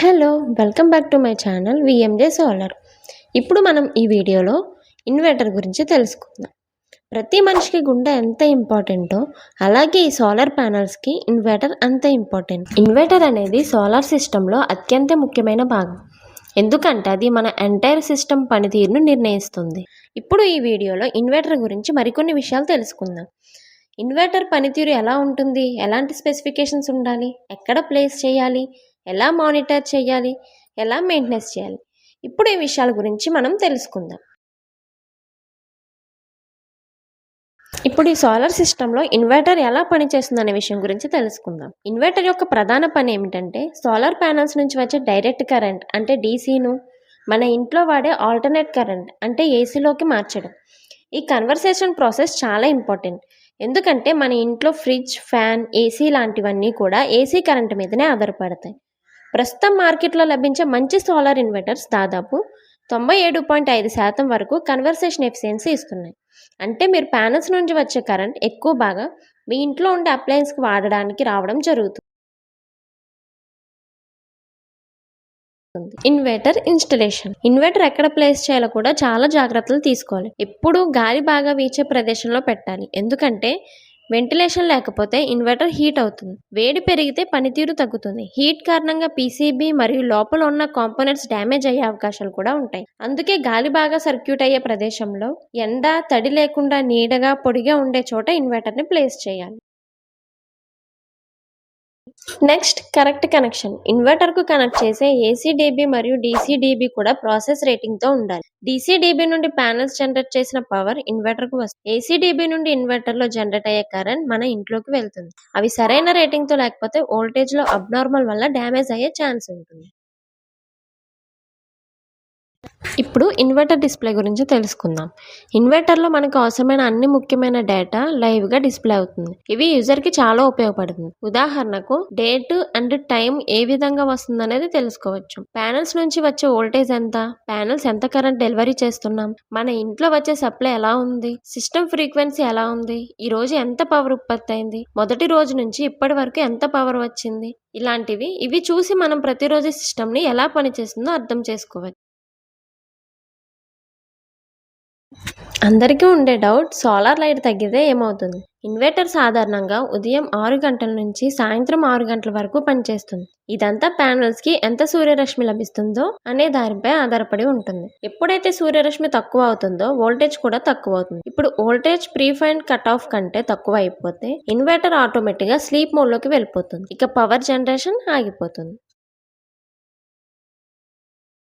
Hello welcome back to my channel VMJ solar ఇప్పుడు మనం ఈ వీడియోలో ఇన్వర్టర్ గురించి తెలుసుకుందాం. ప్రతి మనిషికి గుండె ఎంత ఇంపార్టెంటో అలాగే ఈ సోలార్ ప్యానల్స్కి ఇన్వర్టర్ అంత ఇంపార్టెంట్. ఇన్వర్టర్ అనేది సోలార్ సిస్టంలో అత్యంత ముఖ్యమైన భాగం. ఎందుకంటే అది మన ఎంటైర్ సిస్టమ్ పనితీరును నిర్ణయిస్తుంది. ఇప్పుడు ఈ వీడియోలో ఇన్వర్టర్ గురించి మరికొన్ని విషయాలు తెలుసుకుందాం. ఇన్వర్టర్ పనితీరు ఎలా ఉంటుంది? ఎలాంటి స్పెసిఫికేషన్స్ ఉండాలి? ఎక్కడ ప్లేస్ చేయాలి? ఎలా మానిటర్ చేయాలి? ఎలా మెయింటెనెన్స్ చేయాలి? ఇప్పుడు ఈ విషయాల గురించి మనం తెలుసుకుందాం. ఇప్పుడు ఈ సోలార్ సిస్టంలో ఇన్వర్టర్ ఎలా పనిచేస్తుంది అనే విషయం గురించి తెలుసుకుందాం. ఇన్వర్టర్ యొక్క ప్రధాన పని ఏమిటంటే సోలార్ ప్యానల్స్ నుంచి వచ్చే డైరెక్ట్ కరెంట్ అంటే డీసీను మన ఇంట్లో వాడే ఆల్టర్నేట్ కరెంట్ అంటే ఏసీలోకి మార్చడం. ఈ కన్వర్సేషన్ ప్రాసెస్ చాలా ఇంపార్టెంట్. ఎందుకంటే మన ఇంట్లో ఫ్రిడ్జ్ ఫ్యాన్ ఏసీ లాంటివన్నీ కూడా ఏసీ కరెంట్ మీదనే ఆధారపడతాయి. ప్రస్తుతం మార్కెట్లో లభించే మంచి సోలార్ ఇన్వర్టర్స్ దాదాపు తొంభై ఏడు పాయింట్ ఐదు శాతం వరకు కన్వర్సేషన్ ఎఫిషియన్సీ ఇస్తున్నాయి. అంటే మీరు ప్యానల్స్ నుంచి వచ్చే కరెంట్ ఎక్కువ బాగా మీ ఇంట్లో ఉండే అప్లయన్స్కి వాడడానికి రావడం జరుగుతుంది ఇన్వర్టర్ ఇన్స్టలేషన్ ఇన్వర్టర్ ఎక్కడ ప్లేస్ చేయాలో కూడా చాలా జాగ్రత్తలు తీసుకోవాలి. ఎప్పుడు గాలి బాగా వీచే ప్రదేశంలో పెట్టాలి. ఎందుకంటే వెంటిలేషన్ లేకపోతే ఇన్వర్టర్ హీట్ అవుతుంది. వేడి పెరిగితే పనితీరు తగ్గుతుంది. హీట్ కారణంగా పీసీబీ మరియు లోపల ఉన్న కాంపోనెంట్స్ డ్యామేజ్ అయ్యే అవకాశాలు కూడా ఉంటాయి. అందుకే గాలి బాగా సర్క్యూట్ అయ్యే ప్రదేశంలో ఎండ తడి లేకుండా నీడగా పొడిగా ఉండే చోట ఇన్వర్టర్ని ప్లేస్ చేయాలి. Next correct connection. ఇన్వర్టర్కు కనెక్ట్ చేసే ఏసీ డీబీ మరియు డీసీ డీబీ కూడా ప్రాసెస్ రేటింగ్తో ఉండాలి. డీసీ డీబీ నుండి ప్యానల్స్ జనరేట్ చేసిన పవర్ ఇన్వర్టర్కు వస్తుంది. ఏసీ డీబీ నుండి ఇన్వర్టర్లో జనరేట్ అయ్యే కరెంట్ మన ఇంట్లోకి వెళ్తుంది. అవి సరైన రేటింగ్తో లేకపోతే వోల్టేజ్లో అబ్నార్మల్ వల్ల డ్యామేజ్ అయ్యే ఛాన్స్ ఉంటుంది. ఇప్పుడు ఇన్వర్టర్ డిస్ప్లే గురించి తెలుసుకుందాం. ఇన్వర్టర్లో మనకు అవసరమైన అన్ని ముఖ్యమైన డేటా లైవ్గా డిస్ప్లే అవుతుంది. ఇవి యూజర్కి చాలా ఉపయోగపడుతుంది. ఉదాహరణకు డేట్ అండ్ టైం ఏ విధంగా వస్తుంది అనేది తెలుసుకోవచ్చు. ప్యానల్స్ నుంచి వచ్చే వోల్టేజ్ ఎంత? ప్యానల్స్ ఎంత కరెంట్ డెలివరీ చేస్తున్నాం? మన ఇంట్లో వచ్చే సప్లై ఎలా ఉంది? సిస్టమ్ ఫ్రీక్వెన్సీ ఎలా ఉంది? ఈ రోజు ఎంత పవర్ ఉత్పత్తి అయింది? మొదటి రోజు నుంచి ఇప్పటి వరకు ఎంత పవర్ వచ్చింది? ఇలాంటివి. ఇవి చూసి మనం ప్రతిరోజు సిస్టమ్ని ఎలా పనిచేస్తుందో అర్థం చేసుకోవచ్చు. అందరికీ ఉండే డౌట్ సోలార్ లైట్ తగ్గితే ఏమవుతుంది? ఇన్వర్టర్ సాధారణంగా ఉదయం ఆరు గంటల నుంచి సాయంత్రం ఆరు గంటల వరకు పనిచేస్తుంది. ఇదంతా ప్యానల్స్కి ఎంత సూర్యరశ్మి లభిస్తుందో అనే దానిపై ఆధారపడి ఉంటుంది. ఎప్పుడైతే సూర్యరశ్మి తక్కువ అవుతుందో వోల్టేజ్ కూడా తక్కువ అవుతుంది. ఇప్పుడు వోల్టేజ్ ప్రీఫైన్ కట్ ఆఫ్ కంటే తక్కువ అయిపోతే ఇన్వర్టర్ ఆటోమేటిక్గా స్లీప్ మోడ్లోకి వెళ్ళిపోతుంది. ఇక పవర్ జనరేషన్ ఆగిపోతుంది.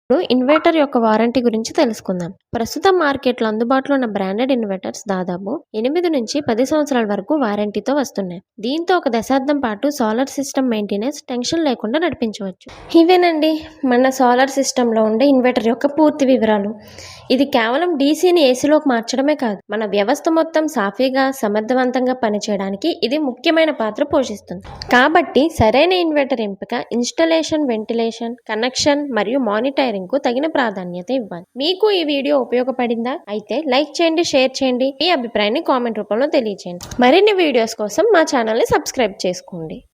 ఇప్పుడు ఇన్వర్టర్ యొక్క వారంటీ గురించి తెలుసుకుందాం. ప్రస్తుతం మార్కెట్లో అందుబాటులో ఉన్న బ్రాండెడ్ ఇన్వర్టర్స్ దాదాపు ఎనిమిది నుంచి పది సంవత్సరాల వరకు వారంటీతో వస్తున్నాయి. దీంతో ఒక దశాబ్దం పాటు సోలార్ సిస్టమ్ మెయింటెనెన్స్ టెన్షన్ లేకుండా నడిపించవచ్చు. ఇవేనండి మన సోలార్ సిస్టంలో ఉండే ఇన్వర్టర్ యొక్క పూర్తి వివరాలు. ఇది కేవలం డీసీని ఏసీలోకి మార్చడమే కాదు మన వ్యవస్థ మొత్తం సాఫీగా సమర్థవంతంగా పనిచేయడానికి ఇది ముఖ్యమైన పాత్ర పోషిస్తుంది. కాబట్టి సరైన ఇన్వర్టర్ ఎంపిక ఇన్స్టలేషన్ వెంటిలేషన్ కనెక్షన్ మరియు మానిటరింగ్కు తగిన ప్రాధాన్యత ఇవ్వాలి. మీకు ఈ వీడియో ఉపయోగపడిందా? అయితే లైక్ చేయండి షేర్ చేయండి మీ అభిప్రాయాన్ని కామెంట్ రూపంలో తెలియచేయండి. మరిన్ని వీడియోస్ కోసం మా ఛానల్ని సబ్స్క్రైబ్ చేసుకోండి.